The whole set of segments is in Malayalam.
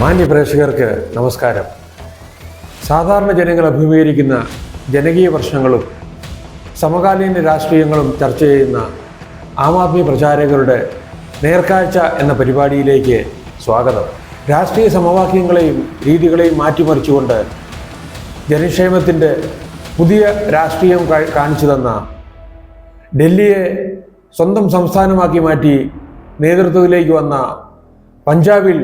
മാന്യ പ്രേക്ഷകർക്ക് നമസ്കാരം. സാധാരണ ജനങ്ങൾ അഭിമുഖീകരിക്കുന്ന ജനകീയ പ്രശ്നങ്ങളും സമകാലീന രാഷ്ട്രീയങ്ങളും ചർച്ച ചെയ്യുന്ന ആം ആദ്മി പ്രചാരകരുടെ നേർക്കാഴ്ച എന്ന പരിപാടിയിലേക്ക് സ്വാഗതം. രാഷ്ട്രീയ സമവാക്യങ്ങളെയും രീതികളെയും മാറ്റിമറിച്ചുകൊണ്ട് ജനക്ഷേമത്തിന്റെ പുതിയ രാഷ്ട്രീയം കാണിച്ചു തന്ന ഡൽഹിയെ സ്വന്തം സംസ്ഥാനമാക്കി മാറ്റി നേതൃത്വത്തിലേക്ക് വന്ന പഞ്ചാബിൽ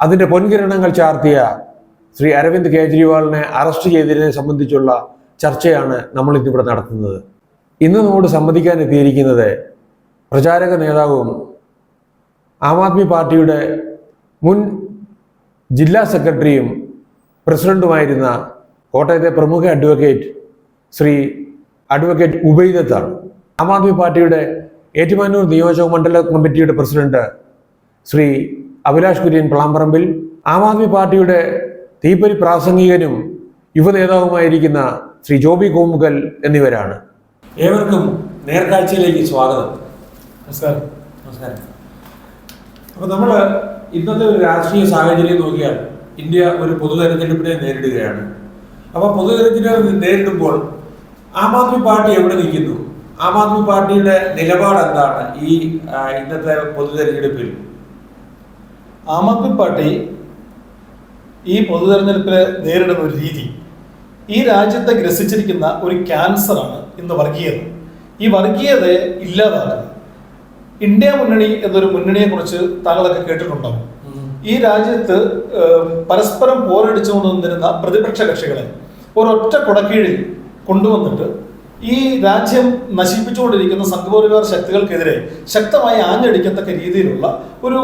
അതിന്റെ പൊൻകിരണങ്ങൾ ചാർത്തിയ ശ്രീ അരവിന്ദ് കേജ്രിവാളിനെ അറസ്റ്റ് ചെയ്തതിനെ സംബന്ധിച്ചുള്ള ചർച്ചയാണ് നമ്മൾ ഇന്നിവിടെ നടത്തുന്നത്. ഇന്ന് നമ്മോട് സംബന്ധിക്കാൻ എത്തിയിരിക്കുന്നത് പ്രചാരക നേതാവും ആം ആദ്മി പാർട്ടിയുടെ മുൻ ജില്ലാ സെക്രട്ടറിയും പ്രസിഡന്റുമായിരുന്ന കോട്ടയത്തെ പ്രമുഖ അഡ്വക്കേറ്റ് ശ്രീ അഡ്വക്കേറ്റ് ഉബൈദത്താണ് ആം ആദ്മി പാർട്ടിയുടെ ഏറ്റുമാനൂർ നിയോജക മണ്ഡല കമ്മിറ്റിയുടെ പ്രസിഡന്റ് ശ്രീ അഭിലാഷ് കുര്യൻ പ്ലാമ്പറമ്പിൽ ആം ആദ്മി പാർട്ടിയുടെ തീപ്പരി പ്രാസംഗികനും യുവനേതാവുമായിരിക്കുന്ന ശ്രീ ജോബി കോമുകൽ എന്നിവരാണ്. ഏവർക്കും നേർക്കാഴ്ചയിലേക്ക് സ്വാഗതം. നമസ്കാരം. നമസ്കാരം. അപ്പൊ നമ്മൾ ഇന്നത്തെ ഒരു രാഷ്ട്രീയ സാഹചര്യം നോക്കിയാൽ ഇന്ത്യ ഒരു പൊതുതെരഞ്ഞെടുപ്പിനെ നേരിടുകയാണ്. അപ്പൊ പൊതു തെരഞ്ഞെടുപ്പ് നേരിടുമ്പോൾ ആം ആദ്മി പാർട്ടി എവിടെ നിൽക്കുന്നു? ആം ആദ്മി പാർട്ടിയുടെ നിലപാട് എന്താണ് ഈ ഇന്നത്തെ പൊതു തെരഞ്ഞെടുപ്പിൽ ആദ്മി പാർട്ടി ഈ പൊതു തെരഞ്ഞെടുപ്പിൽ നേരിടുന്ന ഒരു രീതി. ഈ രാജ്യത്തെ ഗ്രസിച്ചിരിക്കുന്ന ഒരു ക്യാൻസറാണ് ഇന്ന് വർഗീയത. ഈ വർഗീയതയെ ഇല്ലാതാക്കുക ഇന്ത്യ മുന്നണി എന്നൊരു മുന്നണിയെ കുറിച്ച് താങ്കളൊക്കെ കേട്ടിട്ടുണ്ടാവും ഈ രാജ്യത്ത് പരസ്പരം പോരടിച്ചുകൊണ്ട് നിന്നിരുന്ന പ്രതിപക്ഷ കക്ഷികളെ ഒരൊറ്റ കുടക്കീഴിൽ കൊണ്ടുവന്നിട്ട് ഈ രാജ്യം നശിപ്പിച്ചുകൊണ്ടിരിക്കുന്ന സംഘപരിവാർ ശക്തികൾക്കെതിരെ ശക്തമായി ആഞ്ഞടിക്കത്തക്ക രീതിയിലുള്ള ഒരു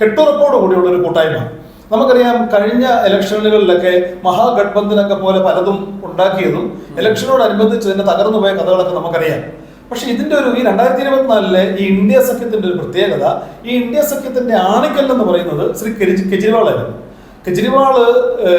കെട്ടുറപ്പോട് കൂടിയുള്ള ഒരു കൂട്ടായ്മ. നമുക്കറിയാം കഴിഞ്ഞ ഇലക്ഷനുകളിലൊക്കെ മഹാഗഡ്ബന്ധനൊക്കെ പോലെ പലതും ഉണ്ടാക്കിയതും ഇലക്ഷനോടനുബന്ധിച്ച് തന്നെ തകർന്നു പോയ കഥകളൊക്കെ നമുക്കറിയാം. പക്ഷെ ഇതിന്റെ ഒരു ഈ രണ്ടായിരത്തി ഇരുപത്തിനാലിലെ ഈ ഇന്ത്യ സഖ്യത്തിന്റെ ഒരു പ്രത്യേകത ഈ ഇന്ത്യ സഖ്യത്തിന്റെ ആണിക്കൽ എന്ന് പറയുന്നത് ശ്രീ കെജ്- കെജ്രിവാളായിരുന്നു. കെജ്രിവാൾ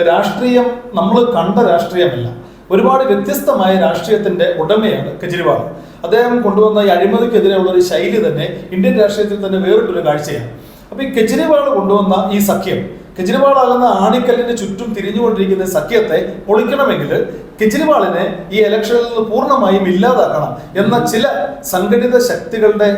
രാഷ്ട്രീയം നമ്മൾ കണ്ട രാഷ്ട്രീയമല്ല. ഒരുപാട് വ്യത്യസ്തമായ രാഷ്ട്രീയത്തിന്റെ ഉടമയാണ് കെജ്രിവാൾ. അദ്ദേഹം കൊണ്ടുവന്ന ഈ അഴിമതിക്കെതിരെയുള്ള ഒരു ശൈലി തന്നെ ഇന്ത്യൻ രാഷ്ട്രീയത്തിൽ തന്നെ വേറിട്ടൊരു കാഴ്ചയാണ്. അപ്പൊ ഈ കെജ്രിവാൾ കൊണ്ടുവന്ന ഈ സഖ്യം കെജ്രിവാൾ ആകുന്ന ആണിക്കല്ലിന് ചുറ്റും തിരിഞ്ഞുകൊണ്ടിരിക്കുന്ന സഖ്യത്തെ പൊളിക്കണമെങ്കിൽ കെജ്രിവാളിനെ ഈ ഇലക്ഷനിൽ നിന്ന് പൂർണമായും ഇല്ലാതാക്കണം എന്ന ചില സംഘടിത ശക്തികളുടെ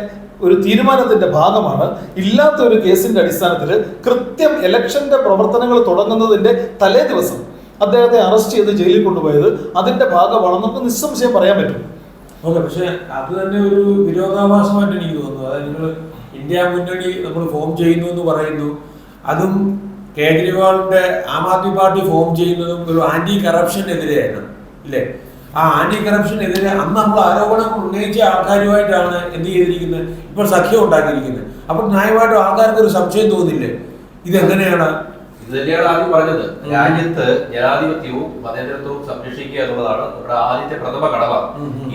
ഒരു തീരുമാനത്തിന്റെ ഭാഗമാണ് ഇല്ലാത്ത ഒരു കേസിന്റെ അടിസ്ഥാനത്തിൽ കൃത്യം ഇലക്ഷന്റെ പ്രവർത്തനങ്ങൾ തുടങ്ങുന്നതിന്റെ തലേ ദിവസം അദ്ദേഹത്തെ അറസ്റ്റ് ചെയ്ത് ജയിലിൽ കൊണ്ടുപോയത് അതിന്റെ ഭാഗമാണെന്ന് നമുക്ക് നിസ്സംശയം പറയാൻ പറ്റും. ഓക്കെ പക്ഷെ അത് തന്നെ ഒരു വിരോധാഭാസമായിട്ട് എനിക്ക് തോന്നുന്നു അതായത് നിങ്ങൾ ഇന്ത്യ മുന്നണി നമ്മൾ ഫോം ചെയ്യുന്നു എന്ന് പറയുന്നു. അതും കേജ്രിവാളിന്റെ ആം ആദ്മി പാർട്ടി ഫോം ചെയ്യുന്നതും ഒരു ആന്റി കറപ്ഷൻ എതിരെയാണ് ഇല്ലേ? ആ ആന്റി കറപ്ഷനെതിരെ അന്ന് നമ്മൾ ആരോപണം ഉന്നയിച്ച ആൾക്കാരുമായിട്ടാണ് എന്ത് ചെയ്തിരിക്കുന്നത്? ഇപ്പോൾ സഖ്യം ഉണ്ടാക്കിയിരിക്കുന്നത്. അപ്പോൾ ന്യായമായിട്ടും ആൾക്കാർക്ക് ഒരു സംശയം തോന്നില്ലേ? ഇതെങ്ങനെയാണ് ഇത് തന്നെയാണ് ആദ്യം പറഞ്ഞത്. രാജ്യത്ത് ജനാധിപത്യവും മതേതരത്വവും സംരക്ഷിക്കുക എന്നുള്ളതാണ് നമ്മുടെ ആദ്യത്തെ പ്രഥമ കടമ.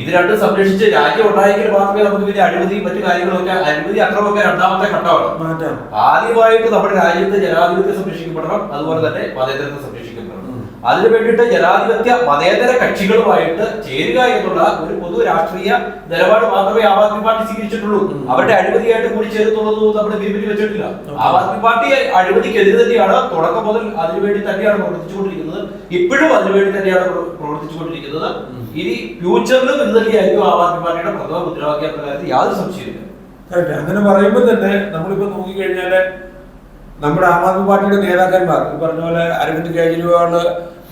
ഇത് രണ്ടും സംരക്ഷിച്ച് രാജ്യം ഉണ്ടായെങ്കിൽ മാത്രമേ നമുക്ക് പിന്നെ അഴിമതി മറ്റു കാര്യങ്ങളൊക്കെ അഴിമതി അക്രമമൊക്കെ രണ്ടാമത്തെ ഘട്ടമാണ്. ആദ്യമായിട്ട് നമ്മുടെ രാജ്യത്ത് ജനാധിപത്യം സംരക്ഷിക്കപ്പെടണം. അതുപോലെ തന്നെ മതേതരത്വം സംരക്ഷിക്കപ്പെടണം. അതിനു വേണ്ടിയിട്ട് ജനാധിപത്യ മതേതര കക്ഷികളുമായിട്ട് ചേരുക എന്നുള്ള ഒരു പൊതു രാഷ്ട്രീയ നിലപാട് മാത്രമേ ആം ആദ്മി പാർട്ടി സ്വീകരിച്ചിട്ടുള്ളൂ. അവരുടെ അഴിമതിയായിട്ട് കൂടി ചേരുന്നുള്ളതൊന്നും നമ്മുടെ പിരിപിരി വെച്ചിട്ടില്ല. ആം ആദ്മി പാർട്ടി അഴിമതിക്കെതിരെ തന്നെയാണ് തുടക്കം മുതൽ അതിനുവേണ്ടി തന്നെയാണ് പ്രവർത്തിച്ചുകൊണ്ടിരിക്കുന്നത്. ഇപ്പോഴും അതിനുവേണ്ടി തന്നെയാണ് പ്ര- പ്രവർത്തിച്ചുകൊണ്ടിരിക്കുന്നത്. ഇനി ഫ്യൂച്ചറിൽ ഇത് തന്നെയായിരിക്കും ആം ആദ്മി പാർട്ടിയുടെ പ്രഥമ മുദ്രാവാക്യം എന്ന കാര്യത്തിൽ യാതൊരു സംശയമില്ല അങ്ങനെ പറയുമ്പോൾ തന്നെ നമ്മളിപ്പോ നോക്കിക്കഴിഞ്ഞാൽ നമ്മുടെ ആം ആദ്മി പാർട്ടിയുടെ നേതാക്കന്മാർ ഈ പറഞ്ഞ പോലെ അരവിന്ദ് കെജ്രിവാൾ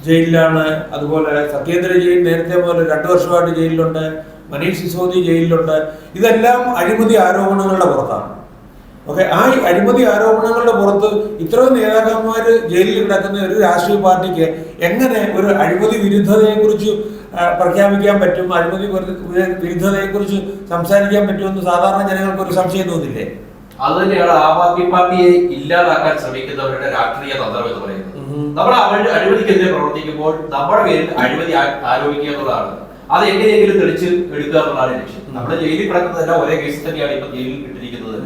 ജയിലിലാണ്. അതുപോലെ സത്യേന്ദ്ര ജയിൽ നേരത്തെ പോലെ രണ്ടു വർഷമായിട്ട് ജയിലിലുണ്ട്. മനീഷ് സിസോദി ജയിലിലുണ്ട്. ഇതെല്ലാം അഴിമതി ആരോപണങ്ങളുടെ പുറത്താണ്. ഓക്കെ ആ അഴിമതി ആരോപണങ്ങളുടെ പുറത്ത് ഇത്രയും നേതാക്കന്മാർ ജയിലിൽ കിടക്കുന്ന ഒരു രാഷ്ട്രീയ പാർട്ടിക്ക് എങ്ങനെ ഒരു അഴിമതി വിരുദ്ധതയെക്കുറിച്ച് പ്രഖ്യാപിക്കാൻ പറ്റും? അഴിമതി വിരുദ്ധ- വിരുദ്ധതയെക്കുറിച്ച് സംസാരിക്കാൻ പറ്റുമെന്ന് സാധാരണ ജനങ്ങൾക്ക് ഒരു സംശയം തോന്നില്ലേ? അത് തന്നെയാണ് ആം ആദ്മി പാർട്ടിയെ ഇല്ലാതാക്കാൻ ശ്രമിക്കുന്നവരുടെ രാഷ്ട്രീയ തന്ത്രം എന്ന് പറയുന്നത്. നമ്മൾ അഴിമതി അഴിമതിക്കെതിരെ പ്രവർത്തിക്കുമ്പോൾ നമ്മുടെ പേരിൽ അഴിമതി ആരോപിക്കുക എന്നുള്ളതാണ്. അത് എങ്ങനെയെങ്കിലും തെളിച്ച് എടുക്കുക എന്നുള്ളതാണ് ലക്ഷ്യം. നമ്മുടെ ജയിലിൽ കിടക്കുന്നതെല്ലാം ഒരേ കേസിൽ തന്നെയാണ് ഇപ്പൊ ജയിലിൽ ഇട്ടിരിക്കുന്നത്.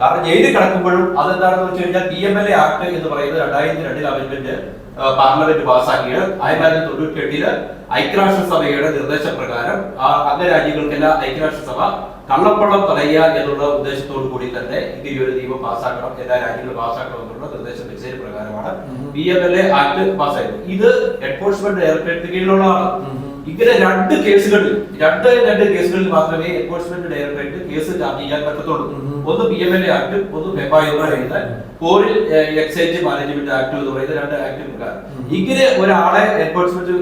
കാരണം ജയിലിൽ കിടക്കുമ്പോഴും അതെന്താണെന്ന് വെച്ച് കഴിഞ്ഞാൽ P M L A act എന്ന് പറയുന്നത് രണ്ടായിരത്തി രണ്ടിൽ അമെന്റ്മെന്റ് പാർലമെന്റ് പാസ്സാക്കിയത് ആയിരത്തി തൊള്ളായിരത്തി തൊണ്ണൂറ്റി എട്ടിൽ ഐക്യരാഷ്ട്രസഭയുടെ നിർദ്ദേശപ്രകാരം. ആ അംഗരാജ്യങ്ങൾക്കെല്ലാം ഐക്യരാഷ്ട്രസഭ കള്ളപ്പണം തടയുക എന്നുള്ള ഉദ്ദേശത്തോടു കൂടി തന്നെ ഇങ്ങനെ ഒരു നിയമം പാസ്സാക്കണം എല്ലാ രാജ്യങ്ങളും പാസ്സാക്കണം എന്നുള്ള നിർദ്ദേശം വെച്ചതിന് പ്രകാരമാണ് B M L A act പാസ്സായത് ഇത് എൻഫോഴ്സ്മെന്റ് ഡയറക്ടറേറ്റ് കീഴിലുള്ളതാണ് ഇങ്ങനെ രണ്ട് കേസുകളിൽ രണ്ട് രണ്ട് കേസുകളിൽ മാത്രമേ എൻഫോഴ്സ്മെന്റ് ഡയറക്ടറേറ്റ് കേസ് ചാർജ് ചെയ്യാൻ പറ്റത്തുള്ളൂ. ഒന്ന് P M L A act ഒന്ന് മെപ്പ എന്ന് പറയുന്ന എക്സ്ചേഞ്ച് മാനേജ്മെന്റ് ആക്ട് എന്ന് പറയുന്ന രണ്ട് ആക്ട് പ്രകാരം ഇങ്ങനെ ഒരാളെ എൻഫോഴ്സ്മെന്റ്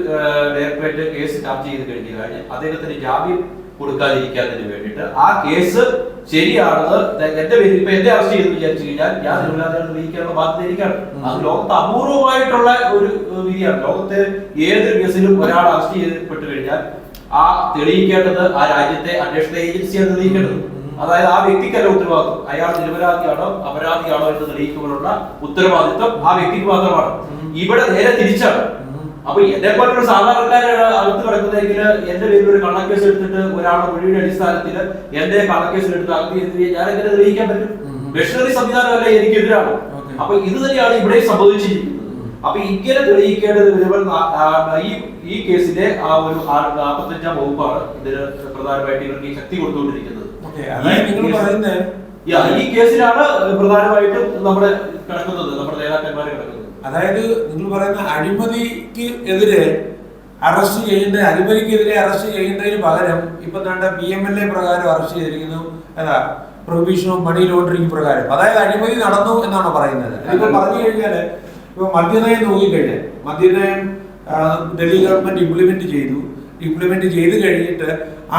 ഡയറക്ടറേറ്റ് കേസ് ചാർജ് ചെയ്ത് കഴിഞ്ഞു കഴിഞ്ഞാൽ അദ്ദേഹത്തിന് ജാമ്യം കൊടുക്കാതിരിക്കാതിന് വേണ്ടിയിട്ട് ആ കേസ് ശരിയാണെന്ന് എന്റെ പേര് ഇപ്പൊ എന്നെ അറസ്റ്റ് ചെയ്ത് വിചാരിച്ചു കഴിഞ്ഞാൽ ഞാൻ തിരുവനന്തപുരം തെളിയിക്കാനുള്ള ബാധ്യത എനിക്കാണ് അത് ലോകത്ത് അപൂർവമായിട്ടുള്ള ഒരു വിധിയാണ്. ലോകത്തെ ഏത് കേസിലും ഒരാൾ അറസ്റ്റ് ചെയ്യപ്പെട്ട് കഴിഞ്ഞാൽ ആ തെളിയിക്കേണ്ടത് ആ രാജ്യത്തെ അന്വേഷണ ഏജൻസിയാണ് തെളിയിക്കേണ്ടത്. അതായത് ആ വ്യക്തിക്കല്ല ഉത്തരവാദിത്വം. അയാൾ നിരപരാധിയാണോ അപരാധിയാണോ എന്ന് തെളിയിക്കുവാനുള്ള ഉത്തരവാദിത്വം ആ വ്യക്തിക്ക് മാത്രമാണ്. ഇവിടെ നേരെ തിരിച്ചാണ്. അപ്പൊ ഇതേപോലെ ഒരു സാധാരണക്കാരാണ് അകത്ത് കിടക്കുന്നതെങ്കിൽ എന്റെ പേരിൽ ഒരു കള്ളക്കേസ് എടുത്തിട്ട് ഒരാളുടെ മൊഴിയുടെ അടിസ്ഥാനത്തിൽ എന്റെ കള്ളക്കേസിൽ എടുത്ത് അകത്ത് ഞാൻ എങ്ങനെ തെളിയിക്കാൻ പറ്റും? മെഷീനറി സംവിധാനമല്ല എനിക്കെതിരാണ്. അപ്പൊ ഇത് തന്നെയാണ് ഇവിടെ സംഭവിച്ചിരിക്കുന്നത്. അപ്പൊ ഇങ്ങനെ തെളിയിക്കേണ്ടത് ഈ ഈ കേസിലെ ആ ഒരു നാൽപ്പത്തഞ്ചാം വകുപ്പാണ് ഇതിന് പ്രധാനമായിട്ട് ഇവർക്ക് ഈ ശക്തി കൊടുത്തുകൊണ്ടിരിക്കുന്നത്. ഈ കേസിലാണ് പ്രധാനമായിട്ടും നമ്മുടെ കിടക്കുന്നത് നമ്മുടെ നേതാക്കന്മാരെ കിടക്കുന്നത്. അതായത് നിങ്ങൾ പറയുന്ന അഴിമതിക്ക് എതിരെ അറസ്റ്റ് ചെയ്യേണ്ട അഴിമതിക്കെതിരെ അറസ്റ്റ് ചെയ്യേണ്ടതിന് പകരം ഇപ്പൊ വേണ്ട പി എം എൽ എ പ്രകാരം അറസ്റ്റ് ചെയ്തിരിക്കുന്നു. അതാ പ്രൊവിഷൻ ഓഫ് മണി ലോണ്ടറിംഗ് പ്രകാരം. അതായത് അഴിമതി നടന്നു എന്നാണ് പറയുന്നത്. ഇപ്പൊ പറഞ്ഞു കഴിഞ്ഞാൽ ഇപ്പൊ മദ്യനയം നോക്കിക്കഴിഞ്ഞാൽ മദ്യനയം ഡൽഹി ഗവൺമെന്റ് ഇംപ്ലിമെന്റ് ചെയ്തു. ഇംപ്ലിമെന്റ് ചെയ്ത് കഴിഞ്ഞിട്ട്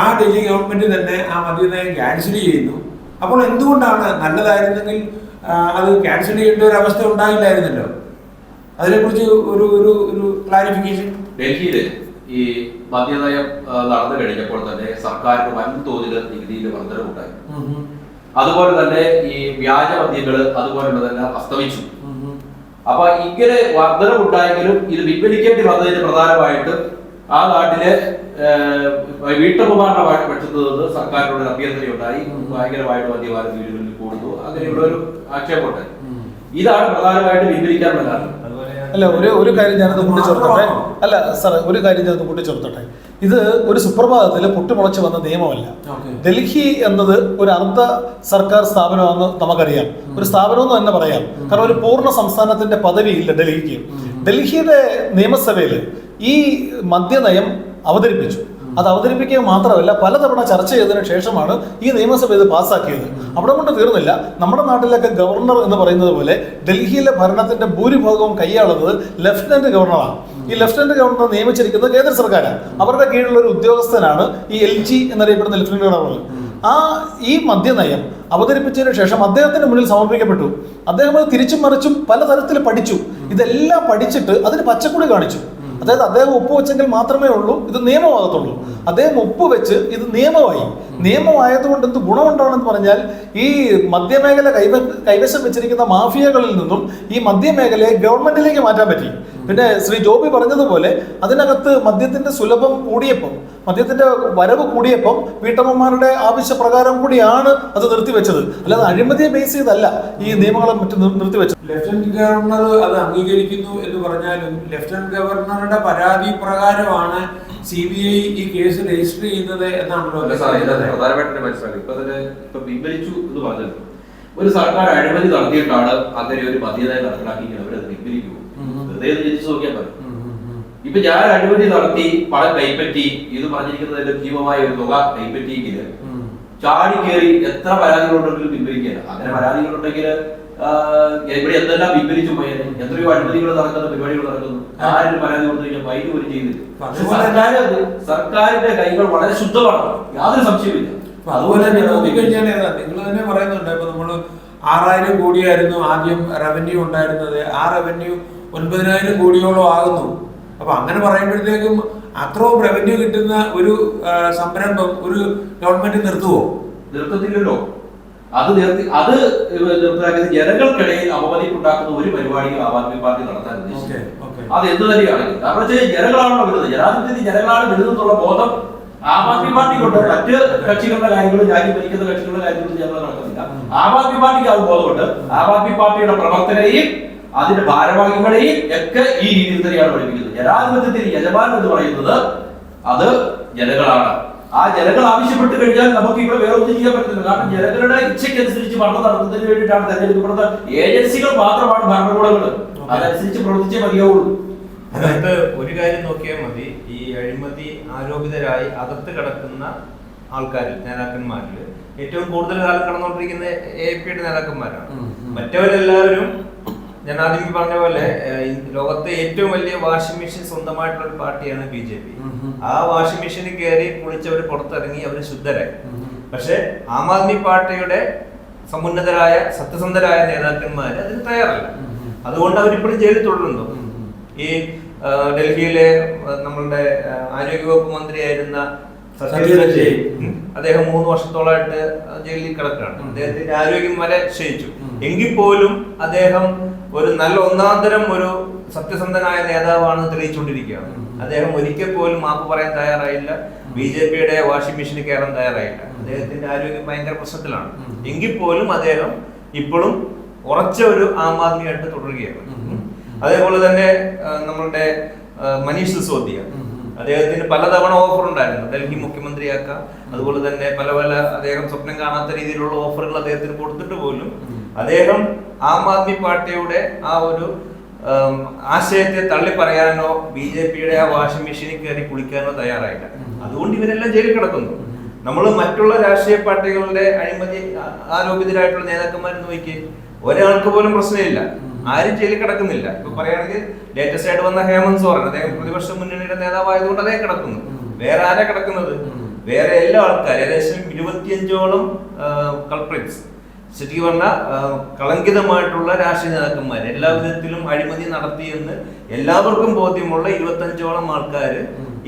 ആ ഡൽഹി ഗവൺമെന്റ് തന്നെ ആ മദ്യനയം ക്യാൻസൽ ചെയ്യുന്നു. അപ്പോൾ എന്തുകൊണ്ടാണ് നല്ലതായിരുന്നെങ്കിൽ അത് ക്യാൻസൽ ചെയ്യേണ്ട ഒരു അവസ്ഥ ഉണ്ടായില്ലായിരുന്നല്ലോ? അതിനെക്കുറിച്ച് ഒരു ഒരു ഒരു ക്ലാരിഫിക്കേഷൻ ഡൽഹിയിൽ ഈ മദ്യനയം നടന്നു കഴിഞ്ഞപ്പോൾ തന്നെ സർക്കാരിന് വൻതോതിൽ നികുതിയിൽ വർധനമുണ്ടായി അതുപോലെ തന്നെ ഈ വ്യാജ മദ്യങ്ങൾ അതുപോലുള്ളതെല്ലാം അസ്തമിച്ചു. അപ്പൊ ഇങ്ങനെ വർധനമുണ്ടായെങ്കിലും ഇത് പിൻവലിക്കേണ്ടി വന്നതിന് പ്രധാനമായിട്ടും ആ നാട്ടിലെ വീട്ടമ്മമാരുടെ പക്ഷത്തു നിന്ന് സർക്കാരിനോട് ഒരു അഭ്യർത്ഥനയുണ്ടായി ഭയങ്കരമായിട്ട് മദ്യപാന വീടുകളിൽ കൂടുന്നു. അങ്ങനെയുള്ള ഒരു ആക്ഷേപമുണ്ടായി ഇതാണ് പ്രധാനമായിട്ട് പിൻവലിക്കാനുള്ള കാരണം അല്ല ഒരു ഒരു കാര്യം ഞാനത് കൂട്ടിച്ചേർത്തോട്ടെ? അല്ല സാർ ഒരു കാര്യം ഞാനത് കൂട്ടിച്ചേർത്തോട്ടെ? ഇത് ഒരു സുപ്രഭാതത്തിൽ പൊട്ടിമുളച്ച് വന്ന നിയമമല്ല. ഡൽഹി എന്നത് ഒരു അർദ്ധ സർക്കാർ സ്ഥാപനമാണെന്ന് നമുക്കറിയാം. ഒരു സ്ഥാപനം എന്ന് തന്നെ പറയാം. കാരണം ഒരു പൂർണ സംസ്ഥാനത്തിന്റെ ഇല്ല ഡൽഹിക്ക്. ഡൽഹിയുടെ നിയമസഭയിൽ ഈ മദ്യനയം അവതരിപ്പിച്ചു. അത് അവതരിപ്പിക്കുക മാത്രമല്ല പലതവണ ചർച്ച ചെയ്തതിനു ശേഷമാണ് ഈ നിയമസഭ ഇത് പാസ്സാക്കിയത്. അവിടെ കൊണ്ട് തീർന്നില്ല. നമ്മുടെ നാട്ടിലൊക്കെ ഗവർണർ എന്ന് പറയുന്നത് പോലെ ഡൽഹിയിലെ ഭരണത്തിന്റെ ഭൂരിഭാഗവും കൈയാളുന്നത് ലഫ്റ്റനന്റ് ഗവർണറാണ്. ഈ ലഫ്റ്റനന്റ് ഗവർണർ നിയമിച്ചിരിക്കുന്നത് കേന്ദ്ര സർക്കാരാണ്. അവരുടെ കീഴിലുള്ള ഒരു ഉദ്യോഗസ്ഥനാണ് ഈ എൽ ജി എന്നറിയപ്പെടുന്ന ലഫ്റ്റനന്റ് ഗവർണർ. ആ ഈ മദ്യനയം അവതരിപ്പിച്ചതിന് ശേഷം അദ്ദേഹത്തിന് മുന്നിൽ സമർപ്പിക്കപ്പെട്ടു. അദ്ദേഹം അത് തിരിച്ചും മറിച്ചും പലതരത്തിൽ പഠിച്ചു. ഇതെല്ലാം പഠിച്ചിട്ട് അതിന് പച്ചക്കുടി കാണിച്ചു. അതായത് അദ്ദേഹം ഒപ്പുവെച്ചെങ്കിൽ മാത്രമേ ഉള്ളൂ ഇത് നിയമമാകത്തുള്ളൂ അദ്ദേഹം ഒപ്പുവെച്ച് ഇത് നിയമമായി. നിയമമായതുകൊണ്ട് എന്ത് ഗുണമുണ്ടാണെന്ന് പറഞ്ഞാൽ ഈ മദ്യമേഖല കൈവ കൈവശം വെച്ചിരിക്കുന്ന മാഫിയകളിൽ നിന്നും ഈ മദ്യമേഖലയെ ഗവൺമെന്റിലേക്ക് മാറ്റാൻ പറ്റി. പിന്നെ ശ്രീ ജോബി പറഞ്ഞതുപോലെ അതിനകത്ത് മദ്യത്തിന്റെ സുലഭം കൂടിയപ്പോൾ മദ്യത്തിന്റെ വരവ് കൂടിയപ്പം വീട്ടമ്മമാരുടെ ആവശ്യപ്രകാരം കൂടിയാണ് അത് നിർത്തിവെച്ചത്. അല്ലാതെ അഴിമതിയെ ബേസ് ചെയ്തല്ല ഈ നിയമങ്ങളെ മറ്റും നിർ- നിർത്തിവെച്ചത്. ലഫ്റ്റനന്റ് ഗവർണർ അത് അംഗീകരിക്കുന്നു എന്ന് പറഞ്ഞാലും ലഫ്റ്റനന്റ് ഗവർണറുടെ പരാതി പ്രകാരമാണ് സി ബി ഐ ഈ കേസ് രജിസ്റ്റർ ചെയ്യുന്നത് എന്നാണല്ലോ പ്രധാനപ്പെട്ട പ്രധാനമായിട്ട് മനസ്സിലാക്കി ഇപ്പൊ തന്നെ ഇപ്പൊ പിൻവലിച്ചു എന്ന് പറഞ്ഞത് ഒരു സർക്കാർ അഴിമതി നടത്തിയിട്ടാണ് അങ്ങനെ ഒരു മദ്യനയം നടപ്പിലാക്കി അവരത് പിൻവലിക്കൂ. വെറുതെ നോക്കിയാൽ മതി. ഇപ്പൊ ഞാൻ അഴിമതി നടത്തി പണം കൈപ്പറ്റി ഇത് പറഞ്ഞിരിക്കുന്നതിന്റെ ഭീമമായ ഒരു തുക കൈപ്പറ്റിയെങ്കിൽ. ചാടി കയറി എത്ര പരാതികളുണ്ടെങ്കിലും പിൻവലിക്കുക അങ്ങനെ പരാതികളുണ്ടെങ്കിൽ ഇവിടെ എന്തെല്ലാം വിപരിച്ചു പോയത് എത്രയോ അഴിമതികൾ നടക്കുന്ന പരിപാടികൾ നടക്കുന്നു. ആരും പരാതി കൊടുത്തു കഴിഞ്ഞാൽ ഫൈൻ പോലും ചെയ്തില്ല. സർക്കാരിന്റെ കൈകൾ വളരെ ശുദ്ധമാണ്. യാതൊരു സംശയമില്ല അതുപോലെ തന്നെ നോക്കിക്കഴിഞ്ഞാൽ നിങ്ങൾ തന്നെ പറയുന്നുണ്ട്. ഇപ്പൊ നമ്മൾ ആറായിരം കോടിയായിരുന്നു ആദ്യം റവന്യൂ ഉണ്ടായിരുന്നത്. ആ റവന്യൂ ഒൻപതിനായിരം കോടിയോളം ആകുന്നു. അപ്പൊ അങ്ങനെ പറയുമ്പോഴത്തേക്കും അത്രയും റവന്യൂ കിട്ടുന്ന ഒരു സംരംഭം ഒരു ഗവൺമെന്റ് നിർത്തുവോ? നിർത്തത്തില്ലല്ലോ അത് നിർത്തി അത് നിർത്തലാക്കിയത് ജനങ്ങൾക്കിടയിൽ അവമതിക്കുണ്ടാക്കുന്ന ഒരു പരിപാടിയും ആം ആദ്മി പാർട്ടി നടത്താൻ ഉദ്ദേശിച്ചു അത് എന്ത് തന്നെയാണെങ്കിൽ കാരണം വെച്ചാൽ ജനങ്ങളാണല്ലോ വരുന്നത്. ജനാധിപത്യത്തിൽ ജനങ്ങളാണ് വരുന്നതെന്നുള്ള ബോധം ആം ആദ്മി പാർട്ടിക്കുണ്ട് മറ്റ് കക്ഷികളുടെ കാര്യങ്ങളും ഞാൻ ഭരിക്കുന്ന കക്ഷികളുടെ കാര്യങ്ങളും ഞങ്ങൾ നടക്കുന്നില്ല ആം ആദ്മി പാർട്ടിക്ക് അത് ബോധമുണ്ട്. ആം ആദ്മി പാർട്ടിയുടെ പ്രവർത്തനയും അതിന്റെ ഭാരവാഹികളെയും ഒക്കെ ഈ രീതിയിൽ തന്നെയാണ് പഠിപ്പിക്കുന്നത്. ജനാധിപത്യത്തിൽ യജമാനൻ എന്ന് പറയുന്നത് അത് ജനങ്ങളാണ്. ആ ജനങ്ങൾ ആവശ്യപ്പെട്ട് കഴിഞ്ഞാൽ നമുക്ക് ഇവിടെ വേറെ ഒന്നും ചെയ്യാൻ പറ്റുന്നില്ല കാരണം ജനങ്ങളുടെ ഇച്ഛയ്ക്കനുസരിച്ച് ഭരണം നടത്തുന്നതിന് വേണ്ടിയിട്ടാണ് തെരഞ്ഞെടുക്കപ്പെടുന്ന ഏജൻസികൾ മാത്രമാണ് ഭരണകൂടങ്ങൾ അതനുസരിച്ച് പ്രവർത്തിച്ചേ മതിയാവുള്ളൂ. അതായത് ഒരു കാര്യം നോക്കിയാൽ മതി. ഈ അഴിമതി ആരോപിതരായി അകത്ത് കിടക്കുന്ന ആൾക്കാരിൽ നേതാക്കന്മാരിൽ ഏറ്റവും കൂടുതൽ കാലം കടന്നുകൊണ്ടിരിക്കുന്ന എ പിയുടെ നേതാക്കന്മാരാണ്. മറ്റവരെല്ലാവരും ഞാൻ ആദ്യം പറഞ്ഞ പോലെ ലോകത്തെ ഏറ്റവും വലിയ വാഷിംഗ് മെഷീൻ സ്വന്തമായിട്ടുള്ള ഒരു പാർട്ടിയാണ് ബി ജെ പി. ആ വാഷിംഗ് മെഷീനിൽ കയറി കുളിച്ചവർ പുറത്തിറങ്ങി അവർ ശുദ്ധരായി. പക്ഷെ ആം ആദ്മി പാർട്ടിയുടെ സമുന്നതരായ സത്യസന്ധരായ നേതാക്കന്മാർ അതിന് തയ്യാറല്ല. അതുകൊണ്ട് അവരിപ്പോഴും ജയിലിൽ തുടരുന്നു. ഈ ഡൽഹിയിലെ നമ്മളുടെ ആരോഗ്യവകുപ്പ് മന്ത്രിയായിരുന്ന. ഉം, അദ്ദേഹം മൂന്ന് വർഷത്തോളമായിട്ട് ജയിലിൽ കിടക്കുകയാണ് അദ്ദേഹത്തിന്റെ ആരോഗ്യം വരെ ക്ഷയിച്ചു എങ്കിൽ പോലും അദ്ദേഹം ഒരു നല്ല ഒന്നാന്തരം ഒരു സത്യസന്ധനായ നേതാവാണ് തെളിയിച്ചുകൊണ്ടിരിക്കുകയാണ്. അദ്ദേഹം ഒരിക്കൽ പോലും മാപ്പ് പറയാൻ തയ്യാറായില്ല. ബി ജെ പിയുടെ വാഷിംഗ് മെഷീൻ കയറാൻ തയ്യാറായില്ല. അദ്ദേഹത്തിന്റെ ആരോഗ്യം ഭയങ്കര പ്രശ്നത്തിലാണ്. എങ്കിൽ പോലും അദ്ദേഹം ഇപ്പോഴും ഉറച്ച ഒരു ആം ആദ്മിയായിട്ട് തുടരുകയാണ്. അതേപോലെ തന്നെ നമ്മളുടെ മനീഷ് സിസോദിയ. അദ്ദേഹത്തിന് പലതവണ ഓഫർ ഉണ്ടായിരുന്നു. ഡൽഹി മുഖ്യമന്ത്രിയാക്കാം. അതുപോലെ തന്നെ പല പല അദ്ദേഹം സ്വപ്നം കാണാത്ത രീതിയിലുള്ള ഓഫറുകൾ അദ്ദേഹത്തിന് കൊടുത്തിട്ട് പോലും. അദ്ദേഹം ആം ആദ്മി പാർട്ടിയുടെ ആ ഒരു ആശയത്തെ തള്ളി പറയാനോ ബി ജെ പിയുടെ ആ വാഷിംഗ് മെഷീനിൽ കയറി കുളിക്കാനോ തയ്യാറായില്ല. അതുകൊണ്ട് ഇവരെല്ലാം ജയിലിൽ കിടക്കുന്നു. നമ്മൾ മറ്റുള്ള രാഷ്ട്രീയ പാർട്ടികളുടെ അഴിമതി ആരോപിതരായിട്ടുള്ള നേതാക്കന്മാരെ നോക്കി ഒരാൾക്ക് പോലും പ്രശ്നമില്ല. ആരും ജയിലിൽ കിടക്കുന്നില്ല. ഇപ്പൊ പറയുകയാണെങ്കിൽ ലേറ്റസ്റ്റ് ആയിട്ട് വന്ന ഹേമന്ത് സോറൻ അദ്ദേഹം പ്രതിപക്ഷ മുന്നണിയുടെ നേതാവായതുകൊണ്ട് അദ്ദേഹം കിടക്കുന്നു. വേറെ ആരാ കിടക്കുന്നത്? വേറെ എല്ലാ ആൾക്കാരും ഏകദേശം ഇരുപത്തിയഞ്ചോളം കൾപ്രിറ്റ്സ് ശരിക്കും പറഞ്ഞാൽ കളങ്കിതമായിട്ടുള്ള രാഷ്ട്രീയ നേതാക്കന്മാർ. എല്ലാ വിധത്തിലും അഴിമതി നടത്തിയെന്ന് എല്ലാവർക്കും ബോധ്യമുള്ള ഇരുപത്തഞ്ചോളം ആൾക്കാർ.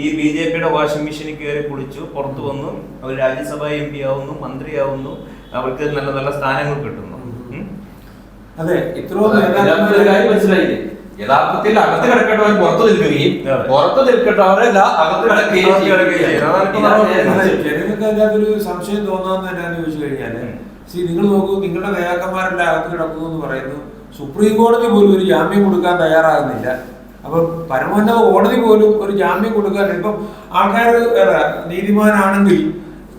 ഈ ബി ജെ പിയുടെ വാഷിംഗ് മെഷീനിൽ കയറി കുളിച്ചു പുറത്തു വന്നു അവർ രാജ്യസഭ എം പി ആവുന്നു മന്ത്രിയാവുന്നു അവർക്ക് നല്ല നല്ല സ്ഥാനങ്ങൾ കിട്ടുന്നു. അതെ ഇത്രയും മനസ്സിലായില്ലേ? യഥാർത്ഥത്തിൽ അകത്ത് കിടക്കേണ്ടവർ പുറത്തു നിൽക്കുകയും. പുറത്ത് നിൽക്കേണ്ടവരല്ല അകത്ത് കിടക്കുകയും അകത്ത് കിടക്കുകയും ചെയ്യും. അതാണ് ഇപ്പൊ ഞാൻ അതെ, ചോദിച്ചത്. സംശയം തോന്നാന്ന് തന്നെ ചോദിച്ചു കഴിഞ്ഞാൽ സി നിങ്ങൾ നോക്കൂ നിങ്ങളുടെ നേതാക്കന്മാരെല്ലാം അകത്ത് കിടക്കുന്നു എന്ന് പറയുന്നു. സുപ്രീം കോടതി പോലും ഒരു ജാമ്യം കൊടുക്കാൻ തയ്യാറാകുന്നില്ല. അപ്പം പരമോന്നത കോടതി പോലും ഒരു ജാമ്യം കൊടുക്കാൻ ഇപ്പം ആൾക്കാർ നീതിമാനാണെങ്കിൽ